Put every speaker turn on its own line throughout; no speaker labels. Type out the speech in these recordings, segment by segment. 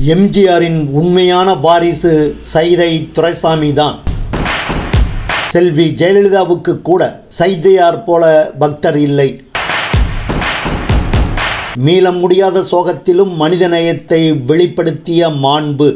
எம்ஜிஆரின் உண்மையான வாரிசு சைதை துரைசாமி தான். செல்வி ஜெயலலிதாவுக்கு கூட சைதையார் போல பக்தர் இல்லை. மீள முடியாத சோகத்திலும் மனிதநேயத்தை வெளிப்படுத்திய மாண்பு.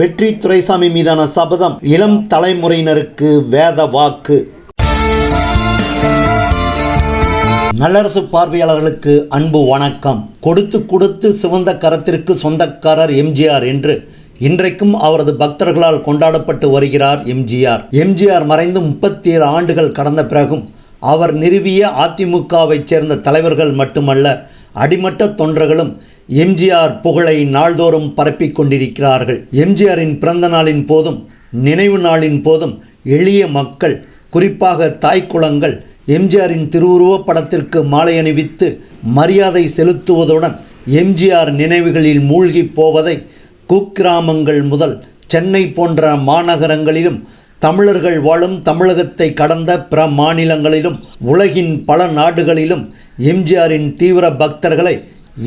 வெற்றி துரைசாமி மீதான சபதம் இளம் தலைமுறையினருக்கு வேத வாக்கு. நல்லரசு பார்வையாளர்களுக்கு அன்பு வணக்கம். கொடுத்து கொடுத்து சிவந்த கரத்திற்கு சொந்தக்காரர் எம்ஜிஆர் என்று இன்றைக்கும் அவரது பக்தர்களால் கொண்டாடப்பட்டு வருகிறார் எம்ஜிஆர். எம்ஜிஆர் மறைந்து முப்பத்தி ஏழு ஆண்டுகள் கடந்த பிறகும் அவர் நிறுவிய அதிமுகவைச் சேர்ந்த தலைவர்கள் மட்டுமல்ல அடிமட்ட தொண்டர்களும் எம்ஜிஆர் புகழை நாள்தோறும் பரப்பிக் கொண்டிருக்கிறார்கள். எம்ஜிஆரின் பிறந்த நாளின் போதும் நினைவு நாளின் போதும் எளிய மக்கள் குறிப்பாக தாய்க்குளங்கள் எம்ஜிஆரின் திருவுருவப் படத்திற்கு மாலை அணிவித்து மரியாதை செலுத்துவதுடன் எம்ஜிஆர் நினைவுகளில் மூழ்கி போவதை குக்கிராமங்கள் முதல் சென்னை போன்ற மாநகரங்களிலும் தமிழர்கள் வாழும் தமிழகத்தை கடந்த பிற மாநிலங்களிலும் உலகின் பல நாடுகளிலும் எம்ஜிஆரின் தீவிர பக்தர்களை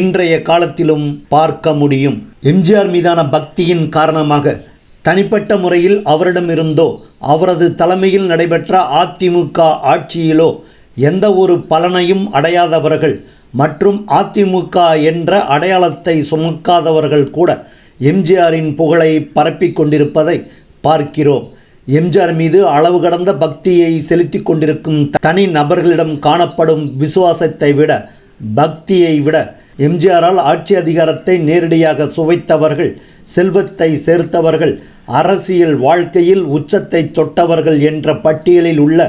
இன்றைய காலத்திலும் பார்க்க முடியும். எம்ஜிஆர் மீதான பக்தியின் காரணமாக தனிப்பட்ட முறையில் அவரிடமிருந்தோ அவரது தலைமையில் நடைபெற்ற அதிமுக ஆட்சியிலோ எந்த ஒரு பலனையும் அடையாதவர்கள் மற்றும் அதிமுக என்ற அடையாளத்தை சுமக்காதவர்கள் கூட எம்ஜிஆரின் புகழை பரப்பி கொண்டிருப்பதை பார்க்கிறோம். எம்ஜிஆர் மீது அளவு கடந்த பக்தியை செலுத்தி கொண்டிருக்கும் தனி நபர்களிடம் காணப்படும் விசுவாசத்தை விட பக்தியை விட எம்ஜிஆரால் ஆட்சி அதிகாரத்தை நேரடியாக சுவைத்தவர்கள் செல்வத்தை சேர்த்தவர்கள் அரசியல் வாழ்க்கையில் உச்சத்தை தொட்டவர்கள் என்ற பட்டியலில் உள்ள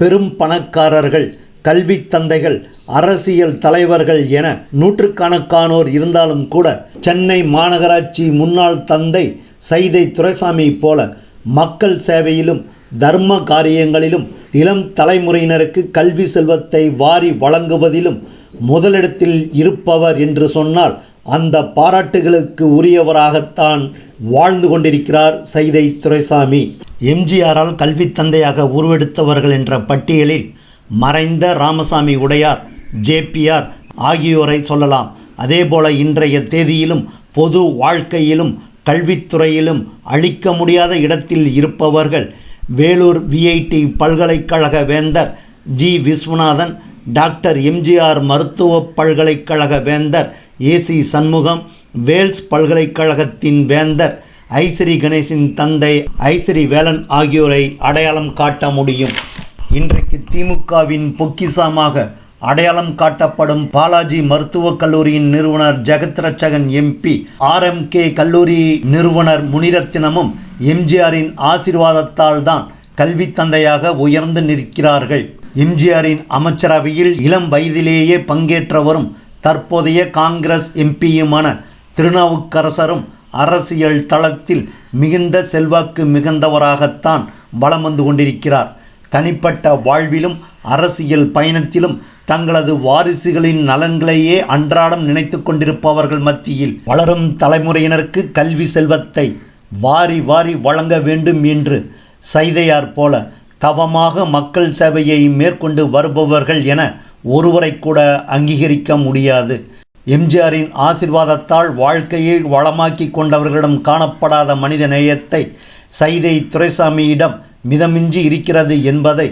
பெரும் பணக்காரர்கள் கல்வி தந்தைகள் அரசியல் தலைவர்கள் என நூற்றுக்கணக்கானோர் இருந்தாலும் கூட சென்னை மாநகராட்சி முன்னாள் தந்தை சைதை துரைசாமி போல மக்கள் சேவையிலும் தர்ம காரியங்களிலும் இளம் தலைமுறையினருக்கு கல்வி செல்வத்தை வாரி வழங்குவதிலும் முதலிடத்தில் இருப்பவர் என்று சொன்னால் அந்த பாராட்டுகளுக்கு உரியவராகத்தான் வாழ்ந்து கொண்டிருக்கிறார் சைதை துரைசாமி. எம்ஜிஆரால் கல்வி தந்தையாக உருவெடுத்தவர்கள் என்ற பட்டியலில் மறைந்த ராமசாமி உடையார் ஜேபிஆர் ஆகியோரை சொல்லலாம். அதேபோல இன்றைய தேதியிலும் பொது வாழ்க்கையிலும் கல்வித்துறையிலும் அழிக்க முடியாத இடத்தில் இருப்பவர்கள் வேலூர் விஐடி பல்கலைக்கழக வேந்தர் ஜி. விஸ்வநாதன் டாக்டர் எம்ஜிஆர் மருத்துவ பல்கலைக்கழக வேந்தர் ஏசி சண்முகம் வேல்ஸ் பல்கலைக்கழகத்தின் வேந்தர் ஐஸ்ரீ கணேசின் தந்தை ஐஸ்ரீ வேலன் ஆகியோரை அடையாளம் காட்ட முடியும். இன்றைக்கு திமுகவின் பொக்கிசமாக அடையாளம் காட்டப்படும் பாலாஜி மருத்துவக் கல்லூரியின் நிறுவனர் ஜெகத் ரட்சகன் எம்பி ஆர்எம்கே கல்லூரி நிறுவனர் முனிரத்தினமும் எம்ஜிஆரின் ஆசிர்வாதத்தால் தான் கல்வி தந்தையாக உயர்ந்து நிற்கிறார்கள். எம்ஜிஆரின் அமைச்சரவையில் இளம் வயதிலேயே பங்கேற்றவரும் தற்போதைய காங்கிரஸ் எம்பியுமான திருநாவுக்கரசரும் அரசியல் தளத்தில் மிகுந்த செல்வாக்கு மிகுந்தவராகத்தான் வலம் வந்து கொண்டிருக்கிறார். தனிப்பட்ட வாழ்விலும் அரசியல் பயணத்திலும் தங்களது வாரிசுகளின் நலன்களையே அன்றாடம் நினைத்து கொண்டிருப்பவர்கள் மத்தியில் வளரும் தலைமுறையினருக்கு கல்வி செல்வத்தை வாரி வாரி வழங்க வேண்டும் என்று சைதையார் போல தவமாக மக்கள் சேவையை மேற்கொண்டு வருபவர்கள் என ஒருவரை கூட அங்கீகரிக்க முடியாது. எம்ஜிஆரின் ஆசிர்வாதத்தால் வாழ்க்கையை வளமாக்கி கொண்டவர்களிடம் காணப்படாத மனித நேயத்தை சைதை துரைசாமியிடம் மிதமிஞ்சி இருக்கிறது என்பதை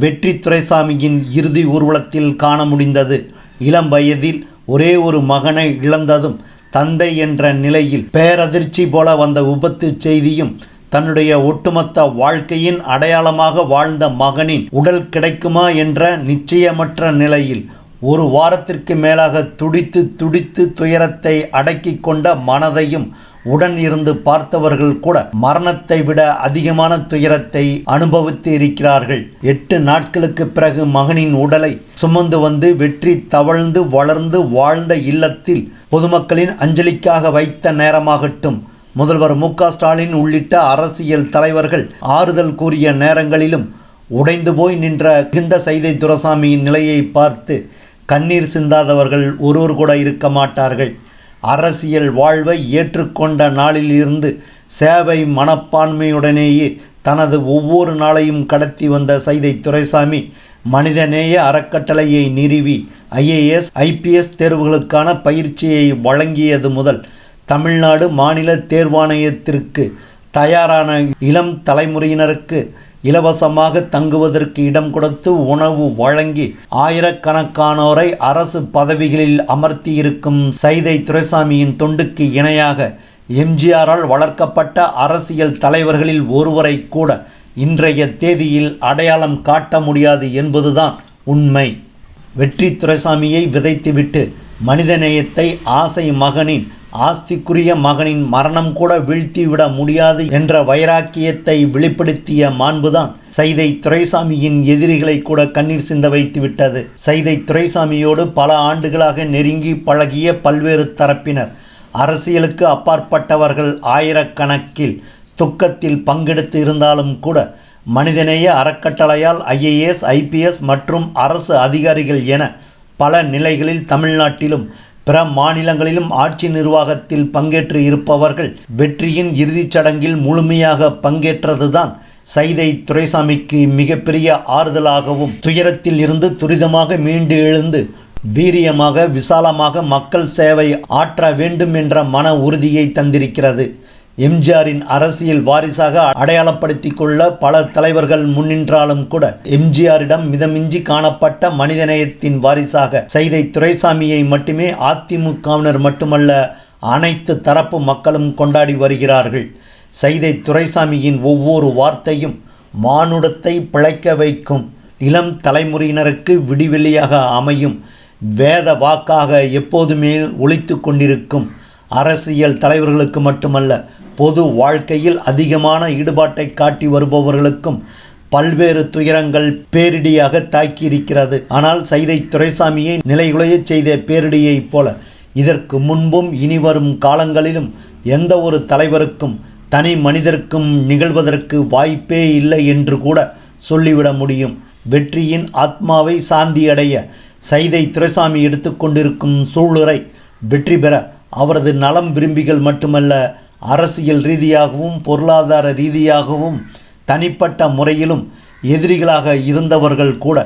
வெற்றி துரைசாமியின் இறுதி ஊர்வலத்தில் காண முடிந்தது. இளம் வயதில் ஒரே ஒரு மகனை இழந்ததும் தந்தை என்ற நிலையில் பேரதிர்ச்சி போல வந்த விபத்து செய்தியும் தன்னுடைய ஒட்டுமொத்த வாழ்க்கையின் அடையாளமாக வாழ்ந்த மகனின் உடல் கிடைக்குமா என்ற நிச்சயமற்ற நிலையில் ஒரு வாரத்திற்கு மேலாக துடித்து துடித்து துயரத்தை அடக்கி கொண்ட மனதையும் உடன் இருந்து பார்த்தவர்கள் கூட மரணத்தை விட அதிகமான துயரத்தை அனுபவித்து இருக்கிறார்கள். எட்டு நாட்களுக்கு பிறகு மகனின் உடலை சுமந்து வந்து வெற்றி தவழ்ந்து வளர்ந்து வாழ்ந்த இல்லத்தில் பொதுமக்களின் அஞ்சலிக்காக வைத்த நேரமாகட்டும் முதல்வர் மு ஸ்டாலின் உள்ளிட்ட அரசியல் தலைவர்கள் ஆறுதல் கூறிய நேரங்களிலும் உடைந்து போய் நின்ற கிந்த சைதை துரசாமியின் நிலையை பார்த்து கண்ணீர் சிந்தாதவர்கள் ஒருவர் கூட இருக்க மாட்டார்கள். அரசியல் வாழ்வை ஏற்றுக்கொண்ட நாளில் இருந்து சேவை மனப்பான்மையுடனேயே தனது ஒவ்வொரு நாளையும் கடத்தி வந்த சைதை துரைசாமி மனிதநேய அறக்கட்டளையை நிறுவி ஐஏஎஸ் ஐபிஎஸ் தேர்வுகளுக்கான பயிற்சியை வழங்கியது முதல் தமிழ்நாடு மாநில தேர்வாணையத்திற்கு தயாரான இளம் தலைமுறையினருக்கு இலவசமாக தங்குவதற்கு இடம் கொடுத்து உணவு வழங்கி ஆயிரக்கணக்கானோரை அரசு பதவிகளில் அமர்த்தியிருக்கும் சைதை துரைசாமியின் தொண்டுக்கு இணையாக எம்ஜிஆரால் வளர்க்கப்பட்ட அரசியல் தலைவர்களில் ஒருவரை கூட இன்றைய தேதியில் அடையாளம் காட்ட முடியாது என்பதுதான் உண்மை. வெற்றி துரைசாமியை விதைத்துவிட்டு மனிதநேயத்தை ஆசை மகனின் ஆஸ்திக்குரிய மகனின் மரணம் கூட வீழ்த்திவிட முடியாது என்ற வைராக்கியத்தை வெளிப்படுத்திய மாண்புதான் சைதை துரைசாமியின் எதிரிகளை கூட கண்ணீர் சிந்த வைத்து விட்டது. சைதை துரைசாமியோடு பல ஆண்டுகளாக நெருங்கி பழகிய பல்வேறு தரப்பினர் அரசியலுக்கு அப்பாற்பட்டவர்கள் ஆயிரக்கணக்கில் துக்கத்தில் பங்கெடுத்து இருந்தாலும் கூட மனிதநேய அறக்கட்டளையால் ஐஏஎஸ் ஐபிஎஸ் மற்றும் அரசு அதிகாரிகள் என பல நிலைகளில் தமிழ்நாட்டிலும் பிற மாநிலங்களிலும் ஆட்சி நிர்வாகத்தில் பங்கேற்று இருப்பவர்கள் வெற்றியின் இறுதிச் சடங்கில் முழுமையாக பங்கேற்றதுதான் சைதை துரைசாமிக்கு மிகப்பெரிய ஆறுதலாகவும் துயரத்தில் இருந்து துரிதமாக மீண்டு எழுந்து வீரியமாக விசாலமாக மக்கள் சேவை ஆற்ற வேண்டும் என்ற மன உறுதியை தந்திருக்கிறது. எம்ஜிஆரின் அரசியல் வாரிசாக அடையாளப்படுத்தி கொள்ள பல தலைவர்கள் முன்னின்றாலும் கூட எம்ஜிஆரிடம் மிதமிஞ்சி காணப்பட்ட மனிதநேயத்தின் வாரிசாக சைதை துரைசாமியை மட்டுமே அதிமுகவினர் மட்டுமல்ல அனைத்து தரப்பு மக்களும் கொண்டாடி வருகிறார்கள். சைதை துரைசாமியின் ஒவ்வொரு வார்த்தையும் மானுடத்தை பிழைக்க வைக்கும் இளம் தலைமுறையினருக்கு விடிவெளியாக அமையும். வேத வாக்காக எப்போதுமே ஒழித்து கொண்டிருக்கும் அரசியல் தலைவர்களுக்கு மட்டுமல்ல பொது வாழ்க்கையில் அதிகமான ஈடுபாட்டை காட்டி வருபவர்களுக்கும் பல்வேறு துயரங்கள் பேரிடியாக தாக்கியிருக்கிறது. ஆனால் சைதை துரைசாமியை நிலைகுலையச் செய்த பேரிடியைப் போல இதற்கு முன்பும் இனி வரும் காலங்களிலும் எந்த ஒரு தலைவருக்கும் தனி மனிதருக்கும் நிகழ்வதற்கு வாய்ப்பே இல்லை என்று கூட சொல்லிவிட முடியும். வெற்றியின் ஆத்மாவை சாந்தியடைய சைதை துரைசாமி எடுத்துக்கொண்டிருக்கும் சூளுரை வெற்றி பெற அவரது நலம் விரும்பிகள் மட்டுமல்ல அரசியல் ரீதியாகவும் பொருளாதார ரீதியாகவும் தனிப்பட்ட முறையிலும் எதிரிகளாக இருந்தவர்கள் கூட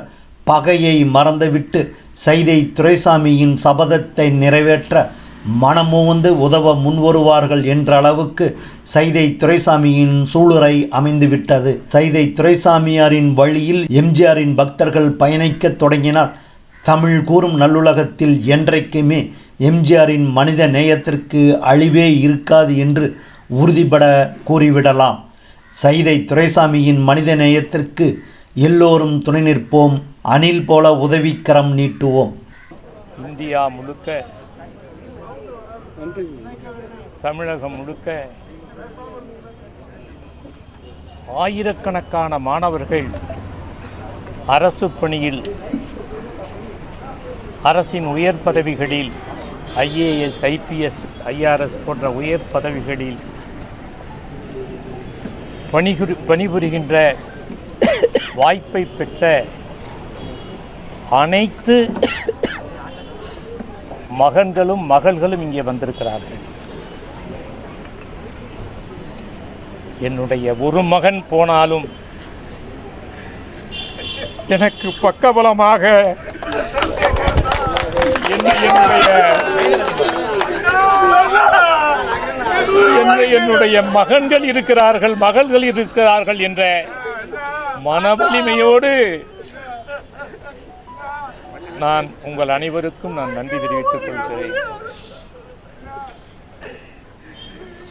பகையை மறந்துவிட்டு சைதை துரைசாமியின் சபதத்தை நிறைவேற்ற மனமுவந்து உதவ முன்வருவார்கள் என்ற அளவுக்கு சைதை துரைசாமியின் சூளுரை அமைந்துவிட்டது. சைதை துரைசாமியாரின் வழியில் எம்ஜிஆரின் பக்தர்கள் பயணிக்கத் தொடங்கினால் தமிழ் கூறும் நல்லுலகத்தில் என்றைக்குமே எம்ஜிஆரின் மனித நேயத்திற்கு அழிவே இருக்காது என்று உறுதிபட கூறிவிடலாம். சைதை துரைசாமியின் மனித நேயத்திற்கு எல்லோரும் துணை நிற்போம். அணில் போல உதவிக்கரம் நீட்டுவோம்.
இந்தியா முழுக்க தமிழகம் முழுக்க ஆயிரக்கணக்கான மாணவர்கள் அரசு பணியில் அரசின் உயர் பதவிகளில் ஐஏஎஸ் ஐபிஎஸ் ஐஆர்எஸ் போன்ற உயர் பதவிகளில் பணிபுரி பணிபுரிகின்ற வாய்ப்பை பெற்ற அனைத்து மகன்களும் மகள்களும் இங்கே வந்திருக்கிறார்கள். என்னுடைய ஒரு மகன் போனாலும் எனக்கு பக்கபலமாக என்னுடைய என்னுடைய மகன்கள் இருக்கிறார்கள் மகள்கள் இருக்கிறார்கள் என்ற மன வலிமையோடு நான் உங்கள் அனைவருக்கும் நான் நன்றி தெரிவித்துக் கொள்கிறேன்.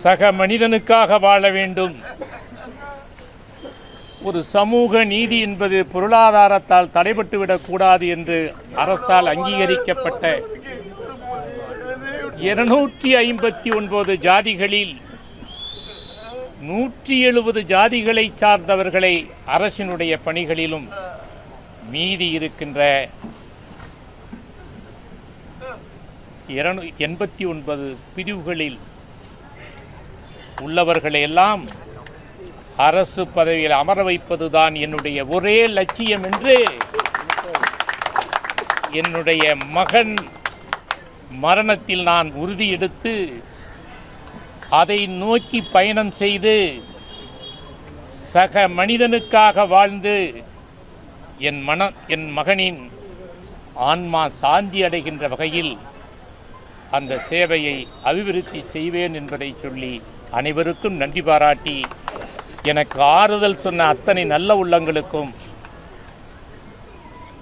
சக மனிதனுக்காக வாழ வேண்டும். ஒரு சமூக நீதி என்பது பொருளாதாரத்தால் தடைபட்டுவிடக்கூடாது என்று அரசால் அங்கீகரிக்கப்பட்ட இருநூற்றி ஐம்பத்தி ஒன்பது ஜாதிகளில் நூற்றி எழுபது ஜாதிகளை சார்ந்தவர்களை அரசினுடைய பணிகளிலும் மீதி இருக்கின்ற எண்பத்தி ஒன்பது பிரிவுகளில் உள்ளவர்களையெல்லாம் அரசு பதவியில் அமர வைப்பதுதான் என்னுடைய ஒரே லட்சியம் என்று என்னுடைய மகன் மரணத்தில் நான் உறுதி எடுத்து அதை நோக்கி பயணம் செய்து சக மனிதனுக்காக வாழ்ந்து என் மன என் மகனின் ஆன்மா சாந்தி அடைகின்ற வகையில் அந்த சேவையை அபிவிருத்தி செய்வேன் என்பதை சொல்லி அனைவருக்கும் நன்றி பாராட்டி எனக்கு ஆறுதல் சொன்ன அத்தனை நல்ல உள்ளங்களுக்கும்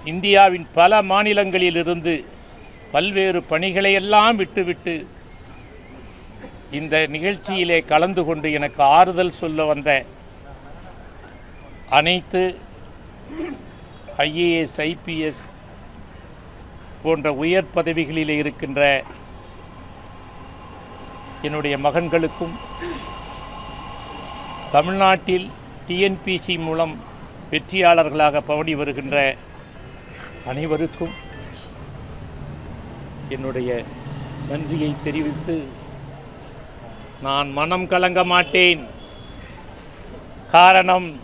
இந்தியாவின் பல மாநிலங்களிலிருந்து பல்வேறு பணிகளையெல்லாம் விட்டுவிட்டு இந்த நிகழ்ச்சியிலே கலந்து கொண்டு எனக்கு ஆறுதல் சொல்ல வந்த அனைத்து ஐஏஎஸ் ஐபிஎஸ் போன்ற உயர் பதவிகளில் இருக்கின்ற என்னுடைய மகன்களுக்கும் தமிழ்நாட்டில் டிஎன்பிசி மூலம் வெற்றியாளர்களாக பவனி வருகின்ற அனைவருக்கும் என்னுடைய நன்றியை தெரிவித்து நான் மனம் கலங்க மாட்டேன். காரணம்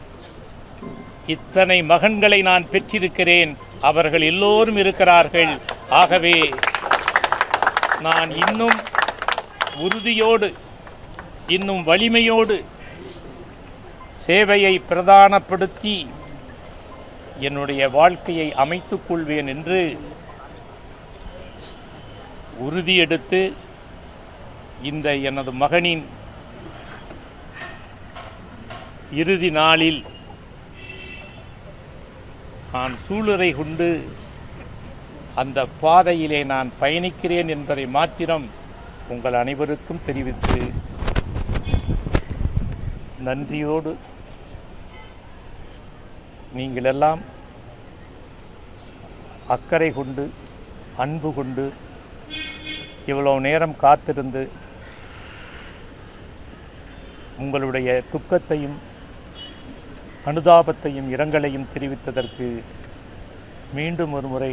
இத்தனை மகன்களை நான் பெற்றிருக்கிறேன். அவர்கள் எல்லோரும் இருக்கிறார்கள். ஆகவே நான் இன்னும் உறுதியோடு இன்னும் வலிமையோடு சேவையை பிரதானப்படுத்தி என்னுடைய வாழ்க்கையை அமைத்துக் கொள்வேன் என்று உறுதியெடுத்து இந்த எனது மகனின் இறுதி நாளில் நான் சூளுரை கொண்டு அந்த பாதையிலே நான் பயணிக்கிறேன் என்பதை மாத்திரம் உங்கள் அனைவருக்கும் தெரிவித்து நன்றியோடு நீங்கள் எல்லாம் அக்கறை கொண்டு அன்பு கொண்டு இவ்வளவு நேரம் காத்திருந்து உங்களுடைய துக்கத்தையும் அனுதாபத்தையும் இரங்கலையும் தெரிவித்ததற்கு மீண்டும் ஒரு முறை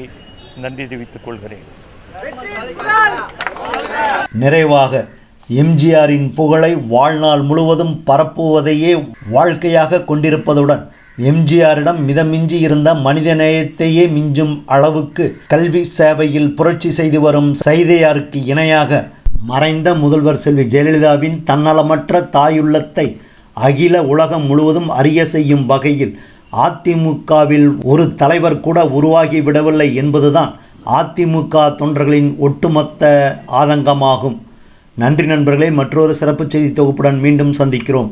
நன்றி தெரிவித்துக் கொள்கிறேன்.
நிறைவாக எம்ஜிஆரின் புகழை வாழ்நாள் முழுவதும் பரப்புவதையே வாழ்க்கையாக கொண்டிருப்பதுடன் எம்ஜிஆரிடம் மிதமிஞ்சி இருந்த மனிதநேயத்தையே மிஞ்சும் அளவுக்கு கல்வி சேவையில் புரட்சி செய்து வரும் சைதையாருக்கு இணையாக மறைந்த முதல்வர் செல்வி ஜெயலலிதாவின் தன்னலமற்ற தாயுள்ளத்தை அகில உலகம் முழுவதும் அறிய செய்யும் வகையில் அதிமுகவில் ஒரு தலைவர் கூட உருவாகி விடவில்லை என்பதுதான் அதிமுக தொண்டர்களின் ஒட்டுமொத்த ஆதங்கமாகும். நன்றி நண்பர்களே மற்றொரு சிறப்பு செய்தி தொகுப்புடன் மீண்டும் சந்திக்கிறோம்.